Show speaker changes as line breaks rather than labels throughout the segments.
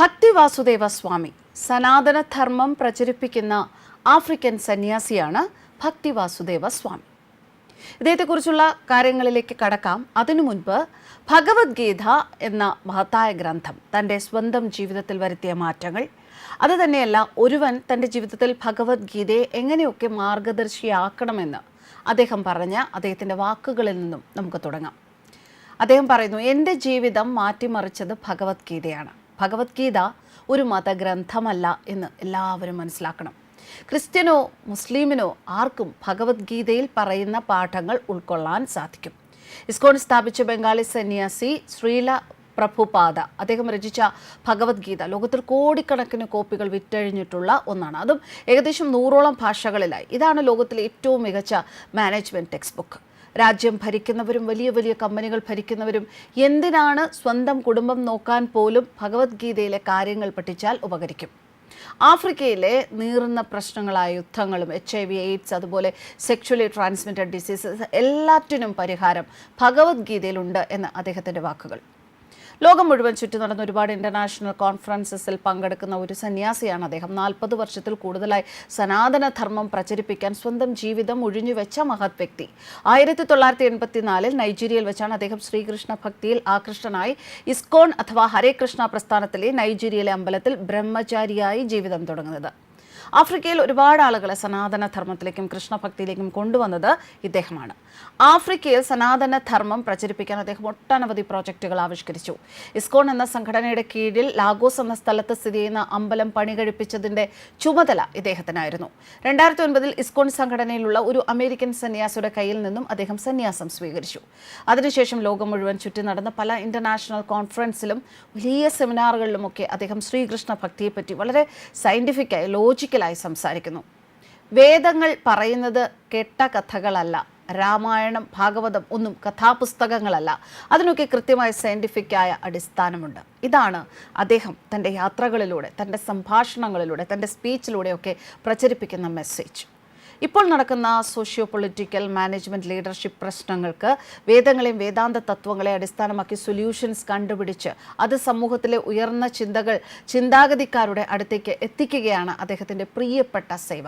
ഭക്തി വാസുദേവ സ്വാമി സനാതനധർമ്മം പ്രചരിപ്പിക്കുന്ന ആഫ്രിക്കൻ സന്യാസിയാണ് ഭക്തി വാസുദേവ സ്വാമി. ഇദ്ദേഹത്തെക്കുറിച്ചുള്ള കാര്യങ്ങളിലേക്ക് കടക്കാം. അതിനു മുൻപ് ഭഗവത്ഗീത എന്ന മഹത്തായ ഗ്രന്ഥം തന്റെ സ്വന്തം ജീവിതത്തിൽ വരുത്തിയ മാറ്റങ്ങൾ അത് തന്നെയല്ല ഒരുവൻ തന്റെ ജീവിതത്തിൽ ഭഗവത്ഗീതയെ എങ്ങനെയൊക്കെ മാർഗദർശിയാക്കണമെന്ന് അദ്ദേഹം പറഞ്ഞ അദ്ദേഹത്തിന്റെ വാക്കുകളിൽ നിന്നും നമുക്ക് തുടങ്ങാം. അദ്ദേഹം പറയുന്നു എന്റെ ജീവിതം മാറ്റിമറിച്ചത് ഭഗവത്ഗീതയാണ്. ഭഗവത്ഗീത ഒരു മതഗ്രന്ഥമല്ല എന്ന് എല്ലാവരും മനസ്സിലാക്കണം. ക്രിസ്ത്യനോ മുസ്ലിമിനോ ആർക്കും ഭഗവത്ഗീതയിൽ പറയുന്ന പാഠങ്ങൾ ഉൾക്കൊള്ളാൻ സാധിക്കും. ഇസ്കോൺ സ്ഥാപിച്ച ബംഗാളി സന്യാസി ശ്രീല പ്രഭുപാദ. അദ്ദേഹം രചിച്ച ഭഗവത്ഗീത ലോകത്തിൽ കോടിക്കണക്കിന് കോപ്പികൾ വിറ്റഴിഞ്ഞിട്ടുള്ള ഒന്നാണ്. അതും ഏകദേശം നൂറോളം ഭാഷകളിലായി. ഇതാണ് ലോകത്തിലെ ഏറ്റവും മികച്ച മാനേജ്മെന്റ് ടെക്സ്റ്റ് ബുക്ക്. രാജ്യം ഭരിക്കുന്നവരും വലിയ വലിയ കമ്പനികൾ ഭരിക്കുന്നവരും എന്തിനാണ് സ്വന്തം കുടുംബം നോക്കാൻ പോലും ഭഗവത്ഗീതയിലെ കാര്യങ്ങൾ പഠിച്ചാൽ ഉപകരിക്കും? ആഫ്രിക്കയിലെ നീറുന്ന പ്രശ്നങ്ങളായ യുദ്ധങ്ങളും എച്ച് ഐ വി എയ്ഡ്സ് അതുപോലെ സെക്ഷലി ട്രാൻസ്മിറ്റഡ് ഡിസീസസ് എല്ലാറ്റിനും പരിഹാരം ഭഗവത്ഗീതയിലുണ്ട് എന്ന് അദ്ദേഹത്തിന്റെ വാക്കുകൾ. ലോകം മുഴുവൻ ചുറ്റി നടന്ന ഒരുപാട് ഇന്റർനാഷണൽ കോൺഫറൻസസിൽ പങ്കെടുക്കുന്ന ഒരു സന്യാസിയാണ് അദ്ദേഹം. നാൽപ്പത് വർഷത്തിൽ കൂടുതലായി സനാതനധർമ്മം പ്രചരിപ്പിക്കാൻ സ്വന്തം ജീവിതം ഒഴിഞ്ഞുവെച്ച മഹത് വ്യക്തി. ആയിരത്തി തൊള്ളായിരത്തി എൺപത്തിനാലിൽ നൈജീരിയയിൽ വെച്ചാണ് അദ്ദേഹം ശ്രീകൃഷ്ണ ഭക്തിയിൽ ആകൃഷ്ടനായി ഇസ്കോൺ അഥവാ ഹരേ കൃഷ്ണ പ്രസ്ഥാനത്തിലെ നൈജീരിയയിലെ അമ്പലത്തിൽ ബ്രഹ്മചാരിയായി ജീവിതം തുടങ്ങുന്നത്. ആഫ്രിക്കയിൽ ഒരുപാട് ആളുകളെ സനാതന ധർമ്മത്തിലേക്കും കൃഷ്ണഭക്തിയിലേക്കും കൊണ്ടുവന്നത് ഇദ്ദേഹമാണ്. ആഫ്രിക്കയിൽ സനാതന ധർമ്മം പ്രചരിപ്പിക്കാൻ അദ്ദേഹം ഒട്ടനവധി പ്രോജക്റ്റുകൾ ആവിഷ്കരിച്ചു. ഇസ്കോൺ എന്ന സംഘടനയുടെ കീഴിൽ ലാഗോസ് എന്ന സ്ഥലത്ത് സ്ഥിതി ചെയ്യുന്ന അമ്പലം പണി കഴിപ്പിച്ചതിന്റെ ചുമതല ഇദ്ദേഹത്തിനായിരുന്നു. രണ്ടായിരത്തി ഒൻപതിൽ ഇസ്കോൺ സംഘടനയിലുള്ള ഒരു അമേരിക്കൻ സന്യാസിയുടെ കയ്യിൽ നിന്നും അദ്ദേഹം സന്യാസം സ്വീകരിച്ചു. അതിനുശേഷം ലോകം മുഴുവൻ ചുറ്റി നടന്ന പല ഇന്റർനാഷണൽ കോൺഫറൻസിലും വലിയ സെമിനാറുകളിലുമൊക്കെ അദ്ദേഹം ശ്രീകൃഷ്ണ ഭക്തിയെപ്പറ്റി വളരെ സയന്റിഫിക്കായി ലോജിക്കലായി സംസാരിക്കുന്നു. വേദങ്ങൾ പറയുന്നത് കെട്ട കഥകളല്ല. രാമായണം ഭാഗവതം ഒന്നും കഥാപുസ്തകങ്ങളല്ല. അതിനൊക്കെ കൃത്യമായ സയന്റിഫിക്കായ അടിസ്ഥാനമുണ്ട്. ഇതാണ് അദ്ദേഹം തന്റെ യാത്രകളിലൂടെ തന്റെ സംഭാഷണങ്ങളിലൂടെ തന്റെ സ്പീച്ചിലൂടെയൊക്കെ പ്രചരിപ്പിക്കുന്ന മെസ്സേജ്. ഇപ്പോൾ നടക്കുന്ന സോഷ്യോ പൊളിറ്റിക്കൽ മാനേജ്മെന്റ് ലീഡർഷിപ്പ് പ്രശ്നങ്ങൾക്ക് വേദങ്ങളെയും വേദാന്ത തത്വങ്ങളെ അടിസ്ഥാനമാക്കി സൊല്യൂഷൻസ് കണ്ടുപിടിച്ച് അത് സമൂഹത്തിലെ ഉയർന്ന ചിന്തകൾ ചിന്താഗതിക്കാരുടെ അടുത്തേക്ക് എത്തിക്കുകയാണ് അദ്ദേഹത്തിന്റെ പ്രിയപ്പെട്ട സേവ.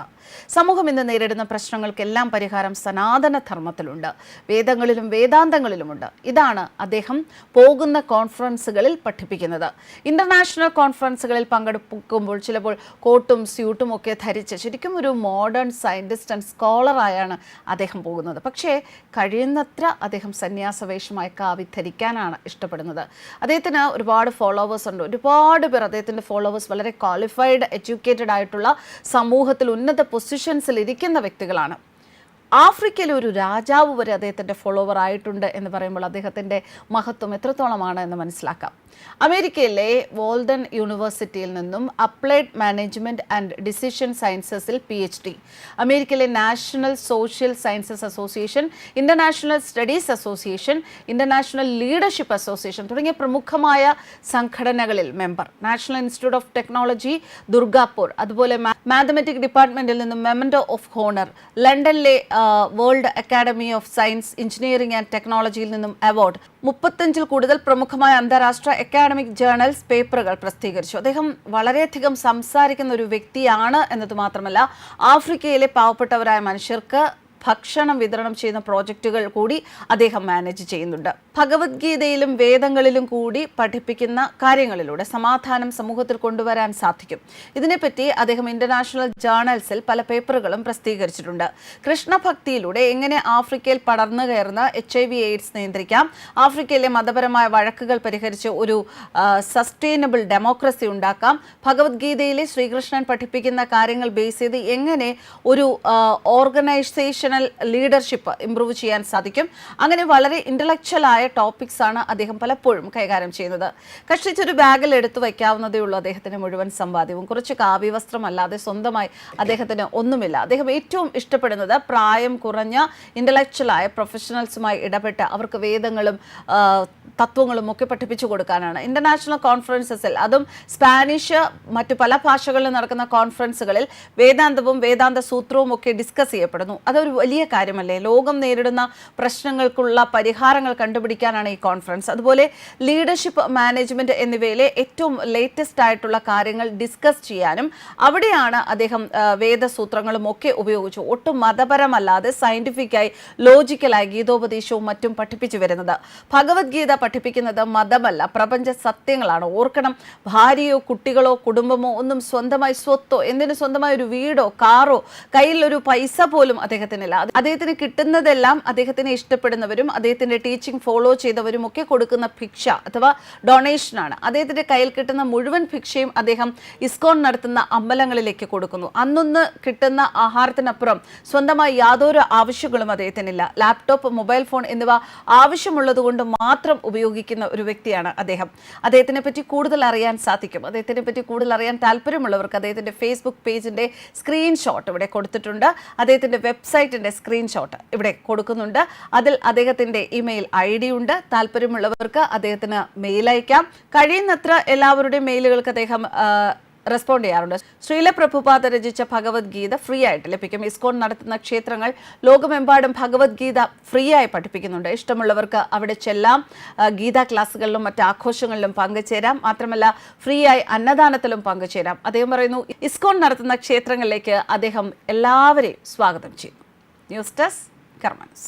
സമൂഹം ഇന്ന് നേരിടുന്ന പ്രശ്നങ്ങൾക്കെല്ലാം പരിഹാരം സനാതന ധർമ്മത്തിലുണ്ട് വേദങ്ങളിലും വേദാന്തങ്ങളിലുമുണ്ട്. ഇതാണ് അദ്ദേഹം പോകുന്ന കോൺഫറൻസുകളിൽ പഠിപ്പിക്കുന്നത്. ഇന്റർനാഷണൽ കോൺഫറൻസുകളിൽ പങ്കെടുക്കുമ്പോൾ ചിലപ്പോൾ കോട്ടും സ്യൂട്ടും ഒക്കെ ധരിച്ച് ശരിക്കും ഒരു മോഡേൺ സയന്റിസ്റ്റ് ആൻഡ് സ്കോളറായാണ് അദ്ദേഹം പോകുന്നത്. പക്ഷേ കഴിയുന്നത്ര അദ്ദേഹം സന്യാസ വേഷമായി കാവി ധരിക്കാനാണ് ഇഷ്ടപ്പെടുന്നത്. അദ്ദേഹത്തിന് ഒരുപാട് ഫോളോവേഴ്സ് ഉണ്ട്. ഒരുപാട് പേർ അദ്ദേഹത്തിന്റെ ഫോളോവേഴ്സ് വളരെ ക്വാളിഫൈഡ് എഡ്യൂക്കേറ്റഡ് ആയിട്ടുള്ള സമൂഹത്തിൽ ഉന്നത പൊസിഷൻസിൽ ഇരിക്കുന്ന വ്യക്തികളാണ്. ആഫ്രിക്കയിലെ ഒരു രാജാവ് വരെ അദ്ദേഹത്തിന്റെ ഫോളോവർ ആയിട്ടുണ്ട് എന്ന് പറയുമ്പോൾ അദ്ദേഹത്തിന്റെ മഹത്വം എത്രത്തോളമാണ് എന്ന് മനസ്സിലാക്കാം. അമേരിക്കയിലെ വോൾഡൻ യൂണിവേഴ്സിറ്റിയിൽ നിന്നും അപ്ലൈഡ് മാനേജ്മെന്റ് ആൻഡ് ഡിസിഷൻ സയൻസസിൽ പി എച്ച് ഡി അമേരിക്കയിലെ national social sciences association international studies association international leadership association തുടങ്ങിയ പ്രമുഖമായ സംഘടനകളിൽ member. National institute of technology Durgapur. അതുപോലെ മാത്തമെറ്റിക് ഡിപ്പാർട്ട്മെന്റിൽ നിന്നും മെമൻഡോ ഓഫ് ഹോണർ. ലണ്ടനിലെ world academy of science engineering and ടെക്നോളജിയിൽ നിന്നും അവാർഡ്. മുപ്പത്തഞ്ചിൽ കൂടുതൽ പ്രമുഖമായ അന്താരാഷ്ട്ര അക്കാഡമിക് ജേർണൽസ് പേപ്പറുകൾ പ്രസിദ്ധീകരിച്ചു. അദ്ദേഹം വളരെയധികം സംസാരിക്കുന്ന ഒരു വ്യക്തിയാണ് എന്നത് മാത്രമല്ല ആഫ്രിക്കയിലെ പാവപ്പെട്ടവരായ മനുഷ്യർക്ക് ഭക്ഷണം വിതരണം ചെയ്യുന്ന പ്രോജക്റ്റുകൾ കൂടി അദ്ദേഹം മാനേജ് ചെയ്യുന്നുണ്ട്. ഭഗവത്ഗീതയിലും വേദങ്ങളിലും കൂടി പഠിപ്പിക്കുന്ന കാര്യങ്ങളിലൂടെ സമാധാനം സമൂഹത്തിൽ കൊണ്ടുവരാൻ സാധിക്കും. ഇതിനെപ്പറ്റി അദ്ദേഹം ഇന്റർനാഷണൽ ജേണൽസിൽ പല പേപ്പറുകളും പ്രസിദ്ധീകരിച്ചിട്ടുണ്ട്. കൃഷ്ണഭക്തിയിലൂടെ എങ്ങനെ ആഫ്രിക്കയിൽ പടർന്നു കയറുന്ന എച്ച് ഐ വി എയ്ഡ്സ് നിയന്ത്രിക്കാം ആഫ്രിക്കയിലെ മതപരമായ വഴക്കുകൾ പരിഹരിച്ച് ഒരു സസ്റ്റൈനബിൾ ഡെമോക്രസി ഉണ്ടാക്കാം ഭഗവത്ഗീതയിലെ ശ്രീകൃഷ്ണൻ പഠിപ്പിക്കുന്ന കാര്യങ്ങൾ ബേസ് ചെയ്ത് എങ്ങനെ ഒരു ഓർഗനൈസേഷൻ പ്രൊഫഷണൽ ലീഡർഷിപ്പ് ഇമ്പ്രൂവ് ചെയ്യാൻ സാധിക്കും. അങ്ങനെ വളരെ ഇന്റലക്ച്വൽ ആയ ടോപ്പിക്സ് ആണ് അദ്ദേഹം പലപ്പോഴും കൈകാര്യം ചെയ്യുന്നത്. കഷ്ടിച്ചൊരു ബാഗിൽ എടുത്തു വയ്ക്കാവുന്നതേ ഉള്ളൂ അദ്ദേഹത്തിന് മുഴുവൻ സമ്പാദ്യവും. കുറച്ച് കാവ്യവസ്ത്രമല്ലാതെ സ്വന്തമായി അദ്ദേഹത്തിന് ഒന്നുമില്ല. അദ്ദേഹം ഏറ്റവും ഇഷ്ടപ്പെടുന്നത് പ്രായം കുറഞ്ഞ ഇന്റലക്ച്വലായ പ്രൊഫഷണൽസുമായി ഇടപെട്ട് അവർക്ക് വേദങ്ങളും തത്വങ്ങളും ഒക്കെ പഠിപ്പിച്ചു കൊടുക്കാനാണ്. ഇന്റർനാഷണൽ കോൺഫറൻസസിൽ അതും സ്പാനിഷ് മറ്റു പല ഭാഷകളിൽ നടക്കുന്ന കോൺഫറൻസുകളിൽ വേദാന്തവും വേദാന്ത സൂത്രവും ഒക്കെ ഡിസ്കസ് ചെയ്യപ്പെടുന്നു. അതൊരു വലിയ കാര്യമല്ലേ? ലോകം നേരിടുന്ന പ്രശ്നങ്ങൾക്കുള്ള പരിഹാരങ്ങൾ കണ്ടുപിടിക്കാനാണ് ഈ കോൺഫറൻസ് അതുപോലെ ലീഡർഷിപ്പ് മാനേജ്മെന്റ് എന്നിവയിലെ ഏറ്റവും ലേറ്റസ്റ്റ് ആയിട്ടുള്ള കാര്യങ്ങൾ ഡിസ്കസ് ചെയ്യാനും അവിടെയാണ് അദ്ദേഹം വേദസൂത്രങ്ങളും ഒക്കെ ഉപയോഗിച്ചു. ഒട്ടും മതപരമല്ലാതെ സയന്റിഫിക്കായി ലോജിക്കലായി ഗീതോപദേശവും മറ്റും പഠിപ്പിച്ചു വരുന്നത്. ഭഗവത്ഗീത പഠിപ്പിക്കുന്നത് മതമല്ല പ്രപഞ്ച സത്യങ്ങളാണ്. ഓർക്കണം ഭാര്യയോ കുട്ടികളോ കുടുംബമോ ഒന്നും സ്വന്തമായി സ്വത്തോ എന്തിനു സ്വന്തമായ ഒരു വീടോ കാറോ കയ്യിൽ ഒരു പൈസ പോലും അദ്ദേഹത്തിനില്ല അത് അദ്ദേഹത്തിന് കിട്ടുന്നതെല്ലാം അദ്ദേഹത്തിനെ ഇഷ്ടപ്പെടുന്നവരും അദ്ദേഹത്തിന്റെ ടീച്ചിങ് ഫോളോ ചെയ്തവരും ഒക്കെ കൊടുക്കുന്ന ഭിക്ഷ അഥവാ ഡൊണേഷനാണ് അദ്ദേഹത്തിന്റെ കയ്യിൽ കിട്ടുന്ന മുഴുവൻ ഭിക്ഷയും അദ്ദേഹം ഇസ്കോൺ നടത്തുന്ന അമ്പലങ്ങളിലേക്ക് കൊടുക്കുന്നു. അന്നൊന്ന് കിട്ടുന്ന ആഹാരത്തിനപ്പുറം സ്വന്തമായി യാതൊരു ആവശ്യങ്ങളും അദ്ദേഹത്തിനില്ല. ലാപ്ടോപ്പ് മൊബൈൽ ഫോൺ എന്നിവ ആവശ്യമുള്ളതുകൊണ്ട് മാത്രം ഉപയോഗിക്കുന്ന ഒരു വ്യക്തിയാണ് അദ്ദേഹം. അദ്ദേഹത്തിനെ പറ്റി കൂടുതൽ അറിയാൻ സാധിക്കും. അദ്ദേഹത്തിനെ പറ്റി കൂടുതൽ അറിയാൻ താല്പര്യമുള്ളവർക്ക് അദ്ദേഹത്തിന്റെ ഫേസ്ബുക്ക് പേജിന്റെ സ്ക്രീൻഷോട്ട് ഇവിടെ കൊടുത്തിട്ടുണ്ട്. അദ്ദേഹത്തിന്റെ വെബ്സൈറ്റിന്റെ സ്ക്രീൻഷോട്ട് ഇവിടെ കൊടുക്കുന്നുണ്ട്. അതിൽ അദ്ദേഹത്തിന്റെ ഇമെയിൽ ഐ ഡി ഉണ്ട്. താല്പര്യമുള്ളവർക്ക് അദ്ദേഹത്തിന് മെയിൽ അയക്കാം. കഴിയുന്നത്ര എല്ലാവരുടെയും മെയിലുകൾക്ക് അദ്ദേഹം റെസ്പോണ്ട് ചെയ്യാറുണ്ട്. ശ്രീല പ്രഭുപാദ രചിച്ച ഭഗവത്ഗീത ഫ്രീ ആയിട്ട് ലഭിക്കും. ഇസ്കോൺ നടത്തുന്ന ക്ഷേത്രങ്ങൾ ലോകമെമ്പാടും ഭഗവത്ഗീത ഫ്രീ ആയി പഠിപ്പിക്കുന്നുണ്ട്. ഇഷ്ടമുള്ളവർക്ക് അവിടെ ചെല്ലാം. ഗീതാ ക്ലാസ്സുകളിലും മറ്റ് ആഘോഷങ്ങളിലും പങ്കുചേരാം. മാത്രമല്ല ഫ്രീ ആയി അന്നദാനത്തിലും പങ്കുചേരാം. അദ്ദേഹം പറയുന്നു ഇസ്കോൺ നടത്തുന്ന ക്ഷേത്രങ്ങളിലേക്ക് അദ്ദേഹം എല്ലാവരെയും സ്വാഗതം ചെയ്യുന്നു. News desk കർമ്മൻസ്